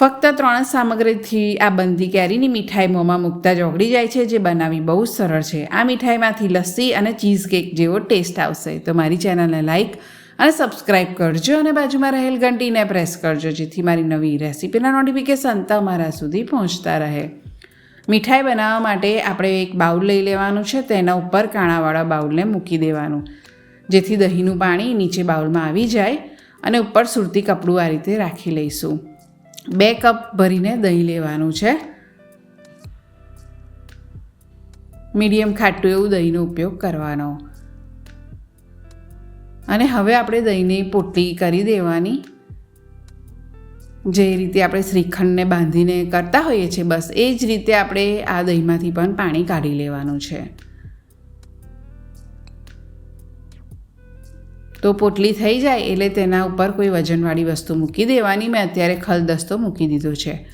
ફક્ત ત્રણ સામગ્રીથી આ બંધી કેરીની મીઠાઈ મોંમાં મૂકતા જ ઓગળી જાય છે, જે બનાવવી બહુ જ સરળ છે. આ મીઠાઈમાંથી લસ્સી અને ચીઝ કેક જેવો ટેસ્ટ આવશે. તો મારી ચેનલને લાઇક અને સબસ્ક્રાઇબ કરજો અને બાજુમાં રહેલ ઘંટીને પ્રેસ કરજો, જેથી મારી નવી રેસીપીના નોટિફિકેશન તમારા સુધી પહોંચતા રહે. મીઠાઈ બનાવવા માટે આપણે એક બાઉલ લઈ લેવાનું છે, તેના ઉપર કાણાવાળા બાઉલને મૂકી દેવાનું. જેથી દહીંનું પાણી નીચે બાઉલમાં આવી જાય અને ઉપર સુરતી કપડું આ રીતે રાખી લઈશું. બે કપ ભરીને દહીં લેવાનું છે. મીડિયમ ખાટું એવું દહીંનો ઉપયોગ કરવાનો. અને હવે આપણે દહીંની પોટલી કરી દેવાની. જે રીતે આપણે શ્રીખંડને બાંધીને કરતા હોઈએ છીએ, બસ એ જ રીતે આપણે આ દહીંમાંથી પણ પાણી કાઢી લેવાનું છે. તો પોટલી થઈ જાય એટલે તેના ઉપર કોઈ વજનવાળી વસ્તુ મૂકી દેવાની. મેં અત્યારે ખલદસ્તો મૂકી દીધો છે.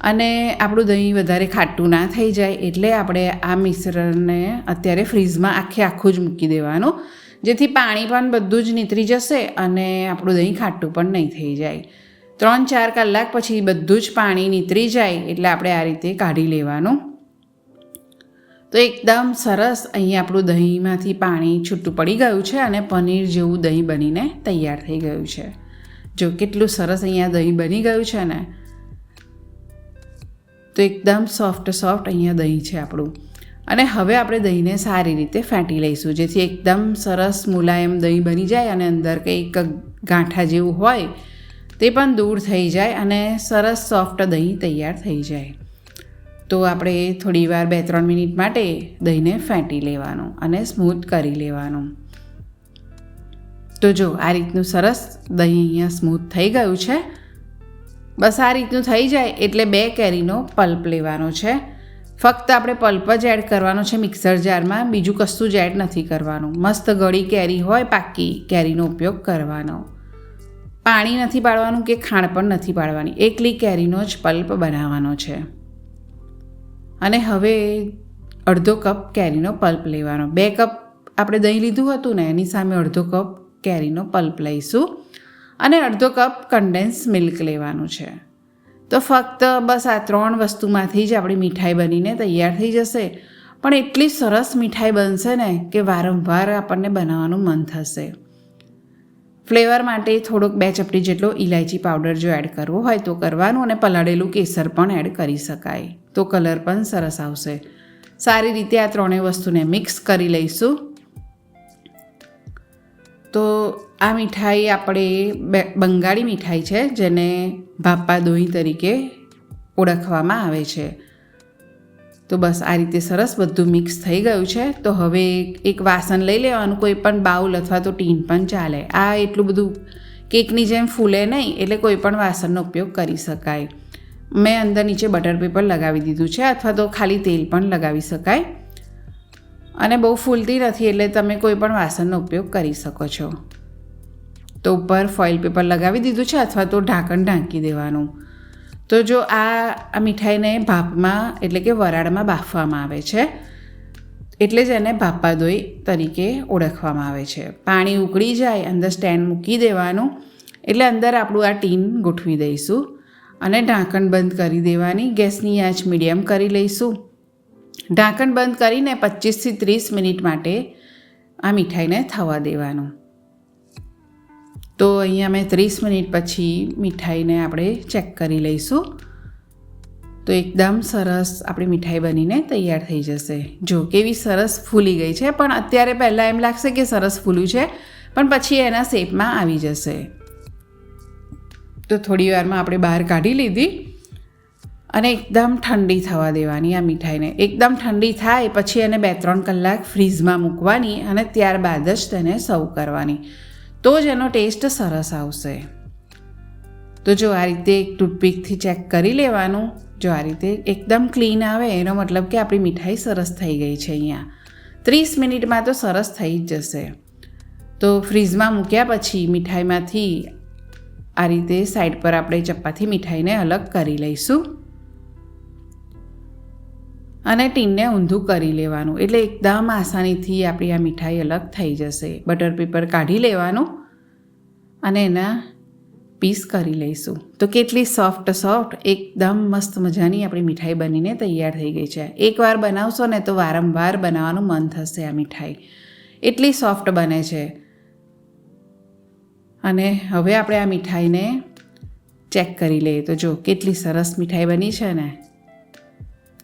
અને આપણું દહીં વધારે ખાટું ના થઈ જાય એટલે આપણે આ મિશ્રણને અત્યારે ફ્રીઝમાં આખે આખું જ મૂકી દેવાનું. જેથી પાણી પણ બધું જ નીતરી જશે અને આપણું દહીં ખાટું પણ નહીં થઈ જાય. ત્રણ ચાર કલાક પછી બધું જ પાણી નીતરી જાય એટલે આપણે આ રીતે કાઢી લેવાનું. તો એકદમ સરસ અહીં આપણું દહીંમાંથી પાણી છૂટું પડી ગયું છે અને પનીર જેવું દહીં બનીને તૈયાર થઈ ગયું છે. જો કેટલું સરસ અહીંયા દહીં બની ગયું છે ને. તો એકદમ સોફ્ટ સોફ્ટ અહીંયા દહીં છે આપણું. અને હવે આપણે દહીંને સારી રીતે ફેંટી લઈશું, જેથી એકદમ સરસ મુલાયમ દહીં બની જાય અને અંદર કંઈક ગાંઠા જેવું હોય તે પણ દૂર થઈ જાય અને સરસ સોફ્ટ દહીં તૈયાર થઈ જાય. તો આપણે થોડી વાર બે, ત્રણ મિનિટ માટે દહીંને ફેંટી લેવાનું અને સ્મૂથ કરી લેવાનું. તો જો, આ રીતનું સરસ દહીં અહીંયા સ્મૂથ થઈ ગયું છે. બસ આ રીતનું થઈ જાય એટલે બે કેરીનો પલ્પ લેવાનો છે. ફક્ત આપણે પલ્પ જ એડ કરવાનો છે મિક્સર જારમાં, બીજું કશું જ એડ નથી કરવાનું. મસ્ત ગળી કેરી હોય, પાકી કેરીનો ઉપયોગ કરવાનો. પાણી નથી પાડવાનું કે ખાંડ પણ નથી પાડવાની. એકલી કેરીનો જ પલ્પ બનાવવાનો છે. અને હવે અડધો કપ કેરીનો પલ્પ લેવાનો. બે કપ આપણે દહીં લીધું હતું ને, એની સામે અડધો કપ કેરીનો પલ્પ લઈશું. અને અડધો કપ કન્ડેન્સ મિલ્ક લેવાનું છે. તો ફક્ત બસ આ ત્રણ વસ્તુમાંથી જ આપણી મીઠાઈ બનીને તૈયાર થઈ જશે. પણ એટલી સરસ મીઠાઈ બનશે ને કે વારંવાર આપણને બનાવવાનું મન થશે. ફ્લેવર માટે થોડોક બે ચપટી જેટલો ઇલાયચી પાવડર જો એડ કરવો હોય તો કરવાનું અને પલાળેલું કેસર પણ એડ કરી શકાય. તો કલર પણ સરસ આવશે. સારી રીતે આ ત્રણેય વસ્તુને મિક્સ કરી લઈશું. તો આ મીઠાઈ આપણે બંગાળી મીઠાઈ છે, જેને ભાપા દોહી તરીકે ઓળખવામાં આવે છે. તો બસ આ રીતે સરસ બધું મિક્સ થઈ ગયું છે. તો હવે એક વાસણ લઈ લેવાનું, કોઈ પણ બાઉલ અથવા તો ટીન પણ ચાલે. આ એટલું બધું કેકની જેમ ફૂલે નહીં, એટલે કોઈ પણ વાસણનો ઉપયોગ કરી શકાય. મેં અંદર નીચે બટર પેપર લગાવી દીધું છે, અથવા તો ખાલી તેલ પણ લગાવી શકાય. અને બહુ ફૂલતી નથી, એટલે તમે કોઈ પણ વાસણનો ઉપયોગ કરી શકો છો. તો ઉપર ફોઇલ પેપર લગાવી દીધું છે, અથવા તો ઢાંકણ ઢાંકી દેવાનું. તો જો આ આ મીઠાઈને ભાપમાં, એટલે કે વરાળમાં બાફવામાં આવે છે. એટલે જ એને ભાપા દોઈ તરીકે ઓળખવામાં આવે છે. પાણી ઉકળી જાય, અંદર સ્ટેન્ડ મૂકી દેવાનું. એટલે અંદર આપણું આ ટીન ગોઠવી દઈશું અને ઢાંકણ બંધ કરી દેવાની. ગેસની આંચ મીડિયમ કરી લઈશું. ઢાંકણ બંધ કરીને પચીસથી ત્રીસ મિનિટ માટે આ મીઠાઈને થવા દેવાનું. તો અહીંયા મેં ત્રીસ મિનિટ પછી મીઠાઈને આપણે ચેક કરી લઈશું. તો એકદમ સરસ આપણી મીઠાઈ બનીને તૈયાર થઈ જશે. જો કેવી સરસ ફૂલી ગઈ છે, પણ અત્યારે પહેલાં એમ લાગશે કે સરસ ફૂલ્યું છે, પણ પછી એના શેપમાં આવી જશે. તો થોડી વારમાં આપણે બહાર કાઢી લીધી અને એકદમ ઠંડી થવા દેવાની આ મીઠાઈને. એકદમ ઠંડી થાય પછી એને બે ત્રણ કલાક ફ્રીઝમાં મૂકવાની અને ત્યારબાદ જ તેને સર્વ કરવાની. તો જ એનો ટેસ્ટ સરસ આવશે. તો જો આ રીતે એક ટૂથપીકથી ચેક કરી લેવાનું, જો આ રીતે એકદમ ક્લીન આવે, એનો મતલબ કે આપણી મીઠાઈ સરસ થઈ ગઈ છે અહીંયા. ત્રીસ મિનિટમાં તો સરસ થઈ જ જશે. તો ફ્રીઝમાં મૂક્યા પછી મીઠાઈમાંથી આ રીતે સાઈડ પર આપણે ચપ્પાથી મીઠાઈને અલગ કરી લઈશું. અને ટીનને ઊંધું કરી લેવાનું. એટલે એકદમ આસાનીથી આપણી આ મીઠાઈ અલગ થઈ જશે. બટર પેપર કાઢી લેવાનું અને એના પીસ કરી લઈશું. તો કેટલી સોફ્ટ સોફ્ટ, એકદમ મસ્ત મજાની આપણી મીઠાઈ બનીને તૈયાર થઈ ગઈ છે. એકવાર બનાવશો ને તો વારંવાર બનાવવાનું મન થશે આ મીઠાઈ. એટલી સોફ્ટ બને છે. અને હવે આપણે આ મીઠાઈને ચેક કરી લઈએ. તો જો કેટલી સરસ મીઠાઈ બની છે ને.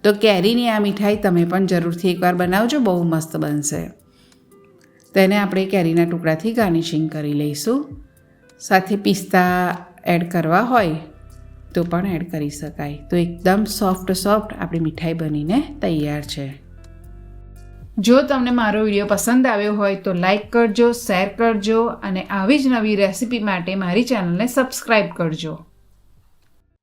તો કેરીની આ મીઠાઈ તમે પણ જરૂરથી એકવાર બનાવજો, બહુ મસ્ત બનશે. તેને આપણે કેરીના ટુકડાથી ગાર્નિશિંગ કરી લઈશું. સાથે પિસ્તા એડ કરવા હોય તો પણ એડ કરી શકાય. તો એકદમ સોફ્ટ સોફ્ટ આપણી મીઠાઈ બનીને તૈયાર છે. જો તમને મારો વીડિયો પસંદ આવ્યો હોય તો લાઈક કરજો, શેર કરજો અને આવી જ નવી રેસીપી માટે મારી ચેનલને સબસ્ક્રાઈબ કરજો.